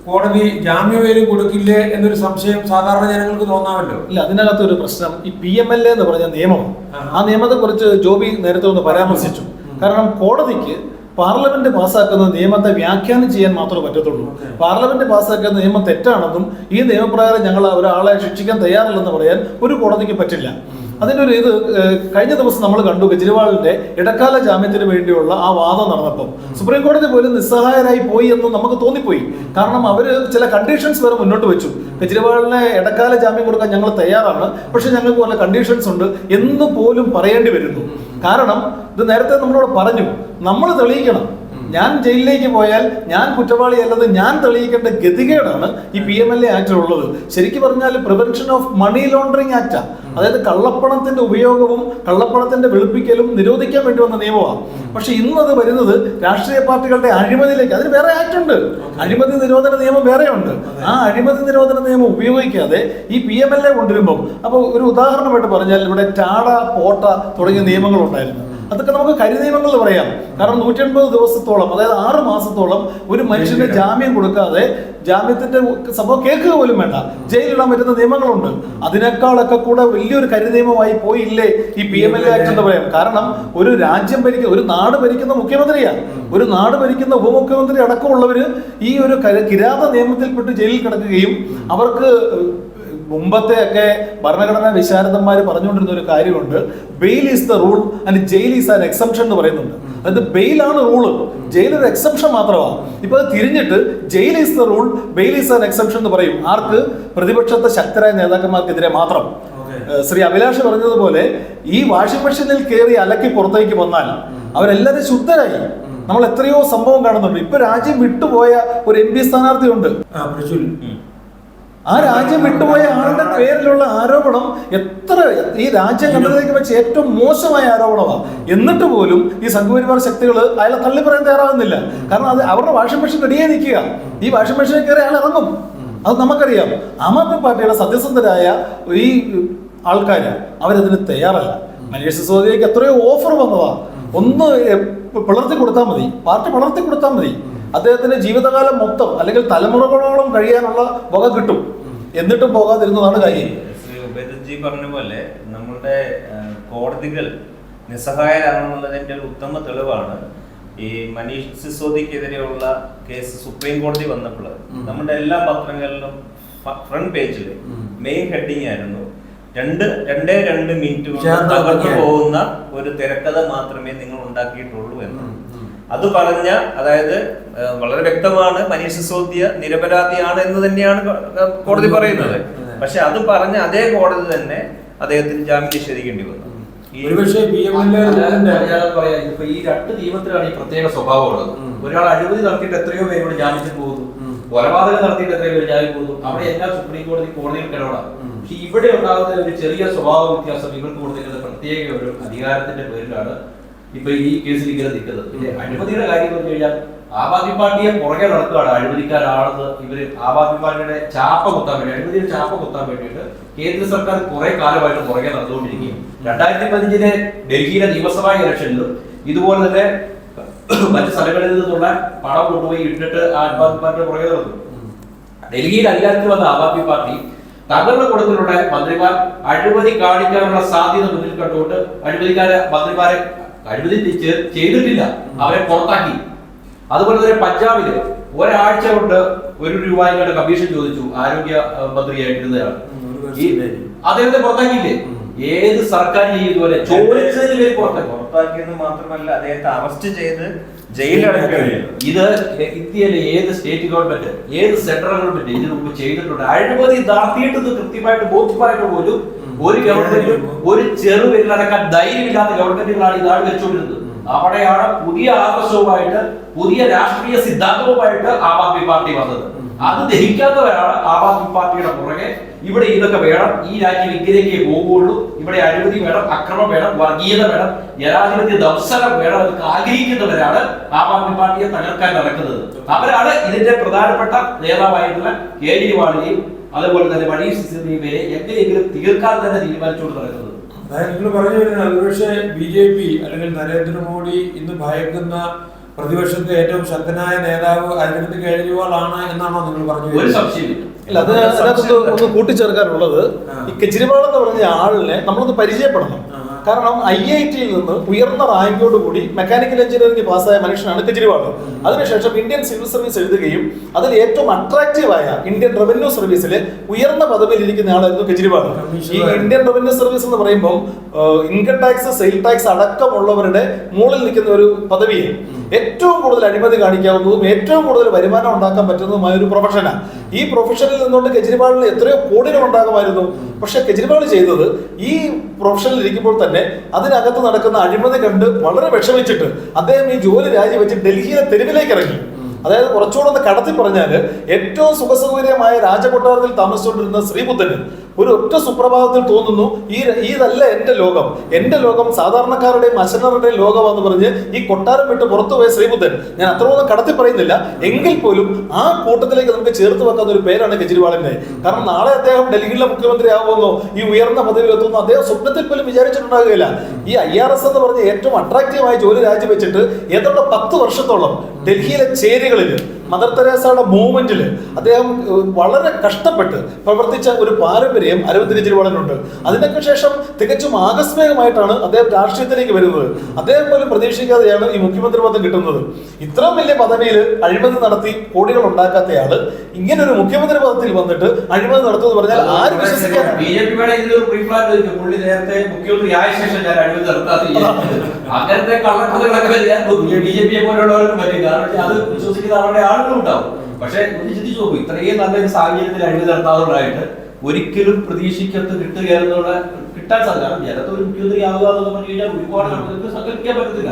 കോടതി ജാമ്യമേലും കൊടുക്കില്ലേ എന്നൊരു സംശയം സാധാരണ ജനങ്ങൾക്ക് തോന്നാമല്ലോ. ഇല്ല അതിനകത്ത് ഒരു പ്രശ്നം. ഈ പി എം എൽ എ എന്ന് പറഞ്ഞ നിയമം. ആ നിയമത്തെ കുറിച്ച് ജോബി നേരത്തെ ഒന്ന് പരാമർശിച്ചു. കാരണം കോടതിക്ക് പാർലമെന്റ് പാസ്സാക്കുന്ന നിയമത്തെ വ്യാഖ്യാനം ചെയ്യാൻ മാത്രമേ പറ്റത്തുള്ളൂ. പാർലമെന്റ് പാസ്സാക്കുന്ന നിയമം തെറ്റാണെന്നും ഈ നിയമപ്രകാരം ഞങ്ങൾ ഒരാളെ ശിക്ഷിക്കാൻ തയ്യാറില്ലെന്ന് പറയാൻ ഒരു കോടതിക്ക് പറ്റില്ല. അതിന്റെ ഒരു ഇത് കഴിഞ്ഞ ദിവസം നമ്മൾ കണ്ടു കെജ്രിവാളിന്റെ ഇടക്കാല ജാമ്യത്തിന് വേണ്ടിയുള്ള ആ വാദം നടന്നപ്പം. സുപ്രീം കോടതി പോലും നിസ്സഹായരായി പോയി എന്ന് നമുക്ക് തോന്നിപ്പോയി. കാരണം അവർ ചില കണ്ടീഷൻസ് വരെ മുന്നോട്ട് വെച്ചു. കെജ്രിവാളിനെ ഇടക്കാല ജാമ്യം കൊടുക്കാൻ ഞങ്ങൾ തയ്യാറാണ്. പക്ഷെ ഞങ്ങൾക്ക് പല കണ്ടീഷൻസ് ഉണ്ട് എന്ന് പോലും പറയേണ്ടി വരുന്നു. കാരണം ഇത് നേരത്തെ നമ്മളോട് പറഞ്ഞു നമ്മൾ തെളിയിക്കണം. ഞാൻ ജയിലിലേക്ക് പോയാൽ ഞാൻ കുറ്റവാളി കുറ്റവാളിയല്ലെന്ന് ഞാൻ തെളിയിക്കേണ്ട ഗതികേടാണ് ഈ പി എം എൽ എ ആക്ടിലുള്ളത് ശരിക്കും പറഞ്ഞാൽ പ്രിവെൻഷൻ ഓഫ് മണി ലോണ്ടറിങ് ആക്റ്റാ അതായത് കള്ളപ്പണത്തിന്റെ ഉപയോഗവും കള്ളപ്പണത്തിന്റെ വെളുപ്പിക്കലും നിരോധിക്കാൻ വേണ്ടി വന്ന നിയമമാണ് പക്ഷെ ഇന്നത് വരുന്നത് രാഷ്ട്രീയ പാർട്ടികളുടെ അഴിമതിയിലേക്ക്. അതിന് വേറെ ആക്ട് ഉണ്ട്. അഴിമതി നിരോധന നിയമം വേറെയുണ്ട്. ആ അഴിമതി നിരോധന നിയമം ഉപയോഗിക്കാതെ ഈ പി എം എൽ എ കൊണ്ടുവരുമ്പോൾ അപ്പോൾ ഒരു ഉദാഹരണമായിട്ട് പറഞ്ഞാൽ ഇവിടെ ടാട പോട്ട തുടങ്ങിയ നിയമങ്ങൾ ഉണ്ടായിരുന്നു അതൊക്കെ നമുക്ക് കരിനിയമങ്ങൾ എന്ന് പറയാം. കാരണം നൂറ്റി എൺപത് ദിവസത്തോളം അതായത് ആറ് മാസത്തോളം ഒരു മനുഷ്യന് ജാമ്യം കൊടുക്കാതെ ജാമ്യത്തിന്റെ സംഭവം കേൾക്കുക പോലും വേണ്ട. ജയിലിടാൻ പറ്റുന്ന നിയമങ്ങളുണ്ട്. അതിനേക്കാളൊക്കെ കൂടെ വലിയൊരു കരിനിയമമായി പോയില്ലേ ഈ P M L A act എന്ന് പറയാം. കാരണം ഒരു രാജ്യം ഭരിക്കുന്ന ഒരു നാട് ഭരിക്കുന്ന മുഖ്യമന്ത്രിയാണ് ഒരു നാട് ഭരിക്കുന്ന ഉപമുഖ്യമന്ത്രി അടക്കമുള്ളവര് ഈ ഒരു കര- കിരാത നിയമത്തിൽപ്പെട്ട് ജയിലിൽ കിടക്കുകയും അവർക്ക് മുമ്പത്തെ ഒക്കെ ഭരണഘടനാ വിശാരദന്മാർ പറഞ്ഞുകൊണ്ടിരുന്ന ഒരു കാര്യമുണ്ട്. Bail is the rule and jail is an exemption എന്ന് പറയുന്നുണ്ട്. അതായത് ബെയിൽ ആണ് റൂൾ ജയിൽ ഒരു എക്സംഷൻ മാത്രമാണ്. ഇപ്പൊ അത് തിരിഞ്ഞിട്ട് jail is the rule bail is an exemption എന്ന് പറയും. ആർക്ക്? പ്രതിപക്ഷത്തെ ശക്തരായ നേതാക്കന്മാർക്കെതിരെ മാത്രം. ശ്രീ അഭിലാഷ് പറഞ്ഞതുപോലെ ഈ വാഷിംഗ് മെഷീനിൽ കയറി അലക്കി പുറത്തേക്ക് വന്നാൽ അവരെല്ലാവരും ശുദ്ധരായി. നമ്മൾ എത്രയോ സംഭവം കാണുന്നുണ്ട്. ഇപ്പൊ രാജ്യം വിട്ടുപോയ ഒരു എം പി സ്ഥാനാർത്ഥി ഉണ്ട് ആ രാജ്യം വിട്ടുപോയ ആളുടെ പേരിലുള്ള ആരോപണം എത്ര ഈ രാജ്യം കണ്ടതിലേക്ക് വെച്ച് ഏറ്റവും മോശമായ ആരോപണമാണ്. എന്നിട്ട് പോലും ഈ സംഘപരിവാർ ശക്തികൾ അയാളെ തള്ളി പറയാൻ തയ്യാറാവുന്നില്ല. കാരണം അത് അവരുടെ വാഷിംഗ് മെഷീൻ റെഡിയായി നിൽക്കുക. ഈ വാഷിംഗ് മെഷീനിൽ കയറി അയാൾ ഇറങ്ങും. അത് നമുക്കറിയാം. ആം ആദ്മി പാർട്ടിയുടെ സത്യസന്ധരായ ഈ ആൾക്കാര് അവരതിന് തയ്യാറല്ല. മനീഷ് സിസോദിയക്ക് എത്രയോ ഓഫർ വന്നതാ. ഒന്ന് പിളർത്തി കൊടുത്താൽ മതി. പാർട്ടി പിളർത്തി കൊടുത്താൽ മതി. അദ്ദേഹത്തിന്റെ ജീവിതകാലം മൊത്തം അല്ലെങ്കിൽ തലമുറകളോളം കഴിയാനുള്ള വക കിട്ടും. എന്നിട്ടും പോകാതിരുന്നതാണ് കാര്യം. ശ്രീ ഉപേന്ദ്രജി പറഞ്ഞ പോലെ നമ്മുടെ കോടതികൾ നിസ്സഹായരാണെന്നുള്ളതിന്റെ ഒരു ഉത്തമ തെളിവാണ് ഈ മനീഷ് സിസോദിക്കെതിരെയുള്ള കേസ് സുപ്രീം കോടതി വന്നപ്പോൾ. നമ്മുടെ എല്ലാ പത്രങ്ങളിലും ഫ്രണ്ട് പേജിൽ മെയിൻ ഹെഡിങ് ആയിരുന്നു. രണ്ട് രണ്ടേ രണ്ട് മിനിറ്റ് കൊണ്ട് തകർന്നു പോകുന്ന ഒരു തിരക്കഥ മാത്രമേ നിങ്ങൾ ഉണ്ടാക്കിയിട്ടുള്ളൂ എന്ന്. അത് പറഞ്ഞ അതായത് വളരെ വ്യക്തമാണ് മനീഷ് സിസോദിയ നിരപരാധിയാണ് എന്ന് തന്നെയാണ് കോടതി പറയുന്നത്. പക്ഷെ അത് പറഞ്ഞ അതേ കോടതി തന്നെ അദ്ദേഹത്തിന് ജാമ്യം നിഷേധിക്കേണ്ടി വന്നു. ഈ ഒരുപക്ഷെ ബി എം എൽ പറയാം. ഇപ്പൊ ഈ രണ്ട് നിയമത്തിലാണ് ഈ പ്രത്യേക സ്വഭാവം ഉള്ളത് ഒരാൾ അഴിമതി നടത്തിയിട്ട് എത്രയോ പേരോട് ജാമ്യത്തിൽ പോകുന്നു. കൊലപാതകം നടത്തിയിട്ട് എത്രയോ പേര് ജാമ്യം പോകുന്നു. അവിടെ എല്ലാ സുപ്രീം കോടതി കോടതിയിൽ കിടപെടാം ഉം. പക്ഷെ ഇവിടെ ഉണ്ടാകുന്ന ഒരു ചെറിയ സ്വഭാവ വ്യത്യാസം ഇവർക്ക് കൊടുത്തിരിക്കുന്ന പ്രത്യേക ഒരു അധികാരത്തിന്റെ പേരിലാണ്. ഇപ്പൊ ഈ കേസിൽ ഇങ്ങനെ നിൽക്കുന്നത്. പിന്നെ അഴിമതിയുടെ കാര്യം പറഞ്ഞു കഴിഞ്ഞാൽ ആം ആദ്മി പാർട്ടിയെ പുറകെ നടക്കുകയാണ് അഴിമതിക്കാരാണെന്ന് ഇവർ ആം ആദ്മി പാർട്ടിയുടെ ചാപ്പ കുത്താൻ വേണ്ടി അഴിമതിയുടെ ചാപ്പ കുത്താൻ വേണ്ടിയിട്ട് കേന്ദ്ര സർക്കാർ കുറെ കാലമായിട്ട് പുറകെ നടന്നുകൊണ്ടിരിക്കുകയും രണ്ടായിരത്തി പതിനഞ്ചിലെ ഡൽഹിയിലെ നിയമസഭാ ഇലക്ഷനിലും ഇതുപോലെ തന്നെ മറ്റു സ്ഥലങ്ങളിൽ നിന്നുള്ള പണം കൊണ്ടുപോയി ഇട്ടിട്ട് ആം ആദ്മി പാർട്ടിയുടെ പുറകെ നടന്നു ഡൽഹിയിൽ അധികാരത്തിൽ വന്ന ആം ആദ്മി പാർട്ടി തങ്ങളുടെ കൂട്ടത്തിലുള്ള മന്ത്രിമാർ അഴിമതി കാണിക്കാനുള്ള സാധ്യത മുന്നിൽ കണ്ടുകൊണ്ട് അഴിമതിക്കാരെ മന്ത്രിമാരെ അഴിമതി ചെയ്തിട്ടില്ല. അവരെ പുറത്താക്കി. അതുപോലെ തന്നെ പഞ്ചാബിൽ ഒരാഴ്ച കൊണ്ട് ഒരു രൂപ രൂപയുടെ കമ്മീഷൻ ചോദിച്ചു ആരോഗ്യ കഴിഞ്ഞു. അദ്ദേഹത്തെ പുറത്താക്കിയില്ലേ? ഏത് സർക്കാർ ഇതുപോലെ ചോദിച്ചതിന് പേര് പുറത്താക്കി? പുറത്താക്കിയെന്ന് മാത്രമല്ല അദ്ദേഹത്തെ അറസ്റ്റ് ചെയ്ത് ജയിലടക്കുകയാണ് ഇത് ഇന്ത്യയിലെ ഏത് സ്റ്റേറ്റ് ഗവൺമെന്റ് ഏത് സെൻട്രൽ ഗവൺമെന്റ് ഇതിനു മുമ്പ് ചെയ്തിട്ടുണ്ട്? അഴിമതി നടത്തിയിട്ട് കൃത്യമായിട്ട് ബോധ്യമായിട്ട് പോലും ഒരു ഗവൺമെന്റും ഒരു ചെറുപേരിലടക്കാൻ ധൈര്യമില്ലാത്ത ഗവൺമെന്റുകളാണ് ഇതാണ് വെച്ചുകൊണ്ടിരുന്നത് അവിടെയാണ് പുതിയ ആദർശവുമായിട്ട് പുതിയ രാഷ്ട്രീയ സിദ്ധാന്തവുമായിട്ട് ആം ആദ്മി പാർട്ടി വന്നത്. അത് ദഹിക്കാത്തവരാണ് ആം ആദ്മി പാർട്ടിയുടെ പുറകെ. ഇവിടെ ഇതൊക്കെ വേണം. ഈ രാജ്യം ഇന്ത്യയിലേക്ക് പോകുള്ളൂ ഇവിടെ അഴിമതി വേണം അക്രമം വേണം വർഗീയത വേണം ജനാധിപത്യ ദംസനം വേണം എന്നൊക്കെ ആഗ്രഹിക്കുന്നവരാണ് ആം ആദ്മി പാർട്ടിയെ തകർക്കാൻ നടക്കുന്നത്. അവരാണ് ഇതിന്റെ പ്രധാനപ്പെട്ട നേതാവായിട്ടുള്ള കേജ്രിവാളിനെയും അതുപോലെ തന്നെ വഴി സിസോദിയയെ എങ്ങനെയെങ്കിലും തീർക്കാൻ തന്നെ തീരുമാനിച്ചുകൊണ്ട് നടക്കുന്നത് അതായത് നിങ്ങൾ പറഞ്ഞു വരുന്നത് ഒരുപക്ഷെ ബി ജെ പി അല്ലെങ്കിൽ നരേന്ദ്രമോദി ഇന്ന് ഭയക്കുന്ന പ്രതിപക്ഷത്തെ ഏറ്റവും ശക്തനായ നേതാവ് അരവിന്ദ് കേജ്രിവാൾ ആണ് എന്നാണോ നിങ്ങൾ പറഞ്ഞു ഒരു? സംശയമില്ല ഇല്ല അത് അതിനകത്ത് ഒന്ന് കൂട്ടിച്ചേർക്കാനുള്ളത്. ഈ കെജ്രിവാൾ എന്ന് പറഞ്ഞ ആളിനെ നമ്മളൊന്ന് പരിചയപ്പെടണം. കാരണം ഐ ഐ ടിയിൽ നിന്ന് ഉയർന്ന റാങ്കോട് കൂടി മെക്കാനിക്കൽ എഞ്ചിനീയറിംഗ് പാസ്സായ മനുഷ്യനാണ് കെജ്രിവാൾ. അതിനുശേഷം ഇന്ത്യൻ സിവിൽ സർവീസ് എഴുതുകയും അതിൽ ഏറ്റവും അട്രാക്റ്റീവായ ഇന്ത്യൻ റവന്യൂ സർവീസിൽ ഉയർന്ന പദവിയിൽ ഇരിക്കുന്ന ആളായിരുന്നു കെജ്രിവാൾ. ഈ ഇന്ത്യൻ റവന്യൂ സർവീസ് എന്ന് പറയുമ്പോൾ ഇൻകം ടാക്സ് സെയിൽ ടാക്സ് അടക്കമുള്ളവരുടെ മുകളിൽ നിൽക്കുന്ന ഒരു പദവിയെ. ഏറ്റവും കൂടുതൽ അഴിമതി കാണിക്കാവുന്നതും ഏറ്റവും കൂടുതൽ വരുമാനം ഉണ്ടാക്കാൻ പറ്റുന്നതുമായ ഒരു പ്രൊഫഷനാണ് ഈ പ്രൊഫഷനിൽ നിന്നുകൊണ്ട് കെജ്രിവാളിന് എത്രയോ കോടികൾ ഉണ്ടാകുമായിരുന്നു. പക്ഷെ കെജ്രിവാൾ ചെയ്തത് ഈ പ്രൊഫഷനിൽ ഇരിക്കുമ്പോൾ തന്നെ അതിനകത്ത് നടക്കുന്ന അഴിമതി കണ്ട് വളരെ വിഷമിച്ചിട്ട് അദ്ദേഹം ഈ ജോലി രാജിവെച്ച് ഡൽഹിയിലെ തെരുവിലേക്ക് ഇറങ്ങി. അതായത് കുറച്ചുകൂടെ ഒന്ന് കടത്തി പറഞ്ഞാൽ ഏറ്റവും സുഖസൗകര്യമായ രാജകൊട്ടാരത്തിൽ താമസിച്ചുകൊണ്ടിരുന്ന ശ്രീബുദ്ധന് ഒരു ഒറ്റ സുപ്രഭാതത്തിൽ തോന്നുന്നു ഈ ഇതല്ല എന്റെ ലോകം. എന്റെ ലോകം സാധാരണക്കാരുടെയും അശനറുടെയും ലോകമാണെന്ന് പറഞ്ഞ് ഈ കൊട്ടാരം വിട്ട് പുറത്തുപോയ ശ്രീബുദ്ധൻ. ഞാൻ അത്രയൊന്നും കടത്തി പറയുന്നില്ല. എങ്കിൽ പോലും ആ കൂട്ടത്തിലേക്ക് നമുക്ക് ചേർത്ത് വെക്കാവുന്ന ഒരു പേരാണ് കെജ്രിവാളിന്റെ കാരണം നാളെ അദ്ദേഹം ഡൽഹിയിലെ മുഖ്യമന്ത്രി ആവുമെന്നോ ഈ ഉയർന്ന പദവിയിൽ എത്തുമെന്നോ അദ്ദേഹം സ്വപ്നത്തിൽ പോലും വിചാരിച്ചിട്ടുണ്ടാകുകയില്ല. ഈ ഐ ആർ എസ് എന്ന് പറഞ്ഞ ഏറ്റവും അട്രാക്റ്റീവായ ജോലി രാജിവെച്ചിട്ട് ഏതാണ്ട് പത്ത് വർഷത്തോളം ഡൽഹിയിലെ ചേരികളിൽ മദർ തെരേസയുടെ മൂവ്മെന്റിൽ അദ്ദേഹം വളരെ കഷ്ടപ്പെട്ട് പ്രവർത്തിച്ച ഒരു പാരമ്പര്യം അരവിന്ദ് കെജ്രിവാളിനുണ്ട്. അതിനൊക്കെ ശേഷം തികച്ചും ആകസ്മികമായിട്ടാണ് അദ്ദേഹം രാഷ്ട്രീയത്തിലേക്ക് വരുന്നത്. അദ്ദേഹം പോലും പ്രതീക്ഷിക്കാതെയാണ് ഈ മുഖ്യമന്ത്രി പദം കിട്ടുന്നത്. ഇത്രയും വലിയ പദവിയിൽ അഴിമതി നടത്തി കോടികൾ ഉണ്ടാക്കാത്തയാൾ ഇങ്ങനെ ഒരു മുഖ്യമന്ത്രി പദത്തിൽ വന്നിട്ട് അഴിമതി നടത്തുമെന്ന് പറഞ്ഞാൽ ആര് വിശ്വസിക്കാൻ ബി ജെ പി പുള്ളി നേരത്തെ മുഖ്യമന്ത്രി ആയ ശേഷം ഞാൻ അഴിമതി നടത്താത്ത അങ്ങനത്തെ കള്ളക്കഥകളൊക്കെ ബി ജെ പിയെ പോലുള്ളവർക്ക് പറ്റും. കാരണം വെച്ചാൽ അത് വിശ്വസിക്കുന്ന അവരുടെ ഉണ്ടാവും. പക്ഷെ ഒന്ന് ചിന്തിച്ചു നോക്കും ഇത്രയും നല്ലൊരു സാഹചര്യത്തിൽ അഴിമതി നടത്താറുണ്ടായിട്ട് ഒരിക്കലും പ്രതീക്ഷിക്കത്ത് കിട്ടുക എന്നുള്ള കിട്ടാൻ സാധ്യത. ജനത്തെ ഒരു മുഖ്യമന്ത്രി ആവുക എന്നൊക്കെ പറഞ്ഞു കഴിഞ്ഞാൽ ഒരുപാട് നമുക്ക് സങ്കല്പിക്കാൻ പറ്റത്തില്ല.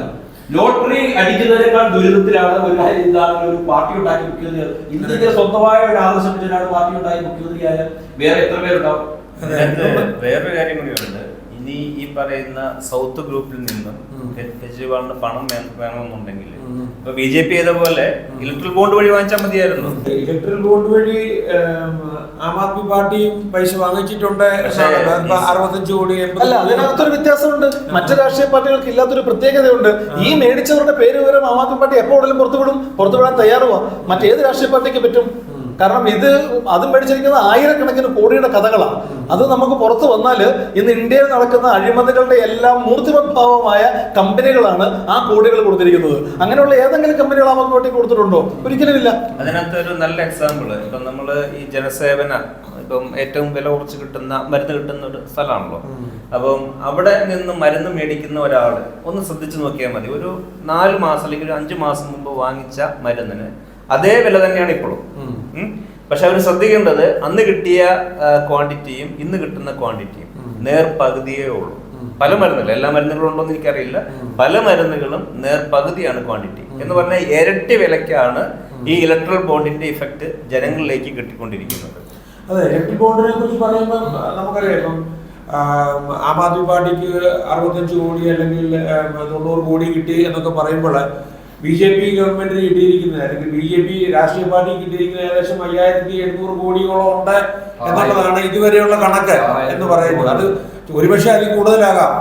ലോട്ടറി അടിക്കുന്നതിനേക്കാൾ ദുരിതത്തിലാണ് ഒരു എന്താണ് ഒരു പാർട്ടി ഉണ്ടാക്കി മുഖ്യമന്ത്രി ഇന്ത്യയുടെ സ്വന്തമായ ഒരു ആദർശം വെച്ചിട്ടാണ് പാർട്ടി മുഖ്യമന്ത്രി മുഖ്യമന്ത്രിയായ വേറെ എത്ര പേരുണ്ടാവും? വേറൊരു കാര്യം കൂടിയുണ്ട് ഉണ്ട്. ഇനി ഈ പറയുന്ന സൗത്ത് ഗ്രൂപ്പിൽ നിന്നും കെജ്രിവാളിന് പണം വേണമെന്നുണ്ടെങ്കിൽ. ഇപ്പൊ ബി ജെ പി ചെയ്ത പോലെ ഇലക്ട്രൽ ബോണ്ട് വഴി വാങ്ങിച്ചാൽ മതിയായിരുന്നു. ഇലക്ട്രൽ ബോണ്ട് വഴി ആം ആദ്മി പാർട്ടിയും പൈസ വാങ്ങിച്ചിട്ടുണ്ട് അറുപത്തഞ്ച് കോടി അല്ല. അതിനകത്തൊരു വ്യത്യാസമുണ്ട്. മറ്റു രാഷ്ട്രീയ പാർട്ടികൾക്ക് ഇല്ലാത്തൊരു പ്രത്യേകതയുണ്ട്. ഈ മേടിച്ചവരുടെ പേര് വിവരം ആം ആദ്മി പാർട്ടി എപ്പോഴും പുറത്തുവിടും? പുറത്തുവിടാൻ തയ്യാറുവാ. മറ്റേത് രാഷ്ട്രീയ പാർട്ടിക്ക് പറ്റും? കാരണം ഇത് അതും മേടിച്ചിരിക്കുന്ന ആയിരക്കണക്കിന് കോടിയുടെ കഥകളാണ്. അത് നമുക്ക് പുറത്തു വന്നാൽ ഇന്ന് ഇന്ത്യയിൽ നടക്കുന്ന അഴിമതികളുടെ എല്ലാം മൂർത്തിമത്ഭാവമായ കമ്പനികളാണ് ആ കോടികൾ കൊടുത്തിരിക്കുന്നത്. അങ്ങനെയുള്ള ഏതെങ്കിലും കമ്പനികൾ ആ പാർട്ടി കൊടുത്തിട്ടുണ്ടോ? ഒരിക്കലും ഇല്ല അതിനകത്ത് ഒരു നല്ല എക്സാമ്പിൾ ഇപ്പം നമ്മൾ ഈ ജനസേവന ഇപ്പം ഏറ്റവും വില കുറച്ച് കിട്ടുന്ന മരുന്ന് കിട്ടുന്ന ഒരു സ്ഥലമാണല്ലോ. അപ്പം അവിടെ നിന്ന് മരുന്ന് മേടിക്കുന്ന ഒരാൾ ഒന്ന് ശ്രദ്ധിച്ചു നോക്കിയാൽ മതി. ഒരു നാല് മാസം അല്ലെങ്കിൽ ഒരു അഞ്ച് മാസം മുമ്പ് വാങ്ങിച്ച മരുന്നിന് അതേ വില തന്നെയാണ് ഇപ്പോഴും. പക്ഷെ അവർ ശ്രദ്ധിക്കേണ്ടത് അന്ന് കിട്ടിയ ക്വാണ്ടിറ്റിയും ഇന്ന് കിട്ടുന്ന ക്വാണ്ടിറ്റിയും നേർ പകുതിയേ ഉള്ളൂ. പല മരുന്നുകൾ എല്ലാ മരുന്നുകളും ഉണ്ടോ എന്ന് എനിക്കറിയില്ല പല മരുന്നുകളും നേർ പകുതിയാണ് ക്വാണ്ടിറ്റി എന്ന് പറഞ്ഞാൽ ഇരട്ടി വിലക്കാണ് ഈ ഇലക്ട്രൽ ബോണ്ടിന്റെ ഇഫക്റ്റ് ജനങ്ങളിലേക്ക് കിട്ടിക്കൊണ്ടിരിക്കുന്നത്. അതെ ഇലക്ട്രിക് ബോണ്ടിനെ കുറിച്ച് പറയുമ്പോൾ നമുക്കറിയാം ഇപ്പം ആം, ആദ്മി പാർട്ടിക്ക് അറുപത്തഞ്ച് കോടി അല്ലെങ്കിൽ തൊണ്ണൂറ് കോടി കിട്ടി എന്നൊക്കെ പറയുമ്പോൾ ബി ജെ പി ഗവൺമെന്റിന് കിട്ടിയിരിക്കുന്നത്. അല്ലെങ്കിൽ ബി ജെ പി രാഷ്ട്രീയ പാർട്ടി കിട്ടിയിരിക്കുന്ന ഏകദേശം അയ്യായിരത്തി എണ്ണൂറ് കോടിയോളം ഉണ്ട് എന്നുള്ളതാണ് ഇതുവരെയുള്ള കണക്ക് എന്ന് പറയുന്നത്. അത് ഒരുപക്ഷെ അതിൽ കൂടുതലാകാം.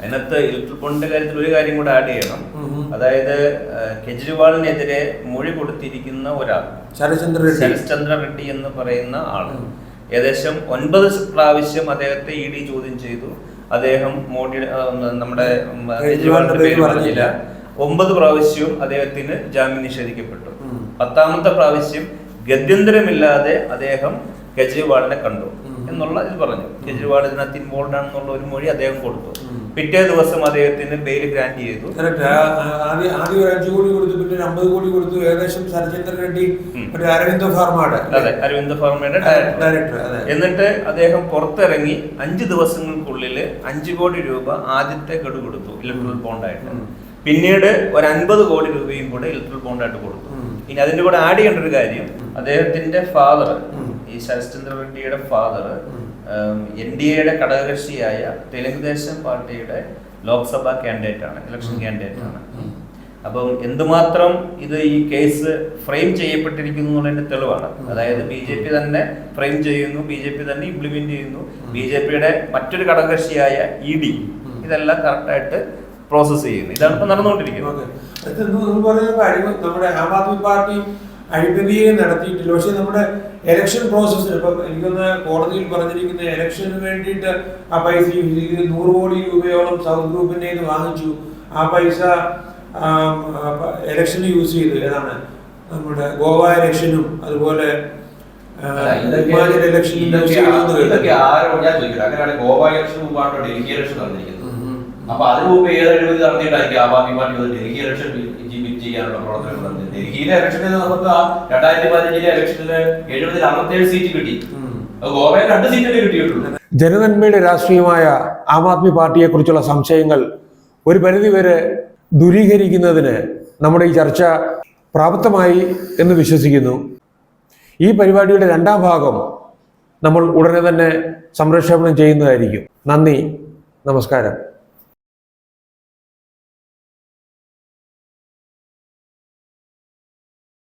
അതിനകത്ത് ഇലക്ട്രിക് ബോണ്ടിന്റെ കാര്യത്തിൽ ഒരു കാര്യം കൂടെ ആഡ് ചെയ്യണം. അതായത് കെജ്രിവാളിനെതിരെ മൊഴി കൊടുത്തിരിക്കുന്ന ഒരാൾ ശരത്ചന്ദ്ര റെഡ്ഡി. ശരത്ചന്ദ്ര റെഡ്ഡി എന്ന് പറയുന്ന ആൾ. ഏകദേശം ഒൻപത് പ്രാവശ്യം അദ്ദേഹത്തെ ഇ ഡി ചോദ്യം ചെയ്തു. അദ്ദേഹം മോഡി നമ്മുടെ കെജ്രിവാളിന്റെ പേര് പറഞ്ഞില്ല. ഒമ്പത് പ്രാവശ്യവും അദ്ദേഹത്തിന് ജാമ്യം നിഷേധിക്കപ്പെട്ടു. പത്താമത്തെ പ്രാവശ്യം ഗത്യന്തരമില്ലാതെ അദ്ദേഹം കെജ്രിവാളിനെ കണ്ടു. എന്നുള്ള ഇത് പറഞ്ഞു. കെജ്രിവാൾ ഇതിനകത്ത് ഇൻവോൾവ് ആണെന്നുള്ള ഒരു മൊഴി അദ്ദേഹം കൊടുത്തു. പിറ്റേ ദിവസം അദ്ദേഹത്തിന് ബെയിൽ ഗ്രാന്റ് ചെയ്തു. ആദ്യം ഒരു അഞ്ചു കോടി കൊടുത്തു പിന്നെ അമ്പത് കോടി കൊടുത്തു. ഏകദേശം ശരത്ചന്ദ്ര റെഡ്ഡി അരവിന്ദ് ഫാർമയുടെ അതെ അരവിന്ദ് ഫാർമയുടെ ഡയറക്ടർ എന്നിട്ട് അദ്ദേഹം പുറത്തിറങ്ങി അഞ്ച് ദിവസങ്ങൾക്കുള്ളിൽ അഞ്ചു കോടി രൂപ ആദ്യത്തെ ഗഡു കൊടുത്തു ഇലക്ട്രൽ ബോണ്ടായിട്ട്. പിന്നീട് ഒരു അൻപത് കോടി രൂപയും കൂടെ ഇലക്ട്രൽ ബോണ്ടായിട്ട് കൊടുത്തു. ഇനി അതിന്റെ കൂടെ ആഡ് ചെയ്യേണ്ട ഒരു കാര്യം അദ്ദേഹത്തിന്റെ ഫാദർ ഈ ശരത്ചന്ദ്ര റെഡ്ഡിയുടെ ഫാദർ. എൻ ഡി എയുടെ ഘടകകക്ഷിയായ തെലുങ്ക് ദേശം പാർട്ടിയുടെ ലോക്സഭാ കാൻഡിഡേറ്റ് ആണ് ഇലക്ഷൻ കാൻഡിഡേറ്റ് ആണ്. അപ്പം എന്തുമാത്രം ഇത് ഈ കേസ് ഫ്രെയിം ചെയ്യപ്പെട്ടിരിക്കുന്നു എന്നുള്ളതിന്റെ തെളിവാണ്. അതായത് ബി ജെ പി തന്നെ ഫ്രെയിം ചെയ്യുന്നു ബി ജെ പി തന്നെ ഇംപ്ലിമെന്റ് ചെയ്യുന്നു. ബി ജെ പിയുടെ മറ്റൊരു ഘടകകക്ഷിയായ ഇ ഡി ഇതെല്ലാം കറക്റ്റായിട്ട് പ്രോസസ് ചെയ്യുന്നത് ഇതാണ് ഇപ്പൊ നടന്നുകൊണ്ടിരിക്കുന്നത്. ഓക്കെ. അത് നിങ്ങൾ പറയുന്ന കാര്യം നമ്മുടെ ആം ആദ്മി പാർട്ടിയും അഴിമതിയെ നടത്തിയിട്ടില്ല. പക്ഷെ നമ്മുടെ എലക്ഷൻ പ്രോസസ്സിന് ഇപ്പം എനിക്കൊന്ന് കോടതിയിൽ പറഞ്ഞിരിക്കുന്ന എലക്ഷന് വേണ്ടിയിട്ട് ആ പൈസ നൂറ് കോടി രൂപയോളം സൗത്ത് നിന്ന് വാങ്ങിച്ചു. ആ പൈസ ഇലക്ഷന് യൂസ് ചെയ്തു. ഏതാണ്? നമ്മുടെ ഗോവ ഇലക്ഷനും അതുപോലെ ഇലക്ഷനും ഞാൻ ചോദിക്കട്ടെ? അങ്ങനെയാണ് ഗോവ എലക്ഷൻ മുമ്പാണോ ഡൽഹി ഇലക്ഷൻ ഉം, ഉം. അപ്പൊ അതിനു മുമ്പ് ഏത് അഴിമതി നടത്തിയിട്ടായിരിക്കും ആം ആദ്മി പാർട്ടി ഡൽഹി ഇലക്ഷൻ വിജയിപ്പിച്ച് ചെയ്യാനുള്ള പ്രവർത്തനം നടത്തിയത് ഡൽഹിയിലെ ഇലക്ഷനിൽ നമുക്ക് ആ രണ്ടായിരത്തി പതിനഞ്ചിലെ ഇലക്ഷനിൽ എഴുപതിൽ അറുപത്തേഴ് സീറ്റ് കിട്ടി. ഗോവയിൽ രണ്ട് സീറ്റല്ലേ കിട്ടിയിട്ടുള്ളൂ. ജനനന്മയുടെ രാഷ്ട്രീയമായ ആം ആദ്മി പാർട്ടിയെക്കുറിച്ചുള്ള സംശയങ്ങൾ ഒരു പരിധിവരെ ദൂരീകരിക്കുന്നതിന് നമ്മുടെ ഈ ചർച്ച പ്രാപ്തമായി എന്ന് വിശ്വസിക്കുന്നു. ഈ പരിപാടിയുടെ രണ്ടാം ഭാഗം നമ്മൾ ഉടനെ തന്നെ സംപ്രേഷണം ചെയ്യുന്നതായിരിക്കും. നന്ദി. നമസ്കാരം.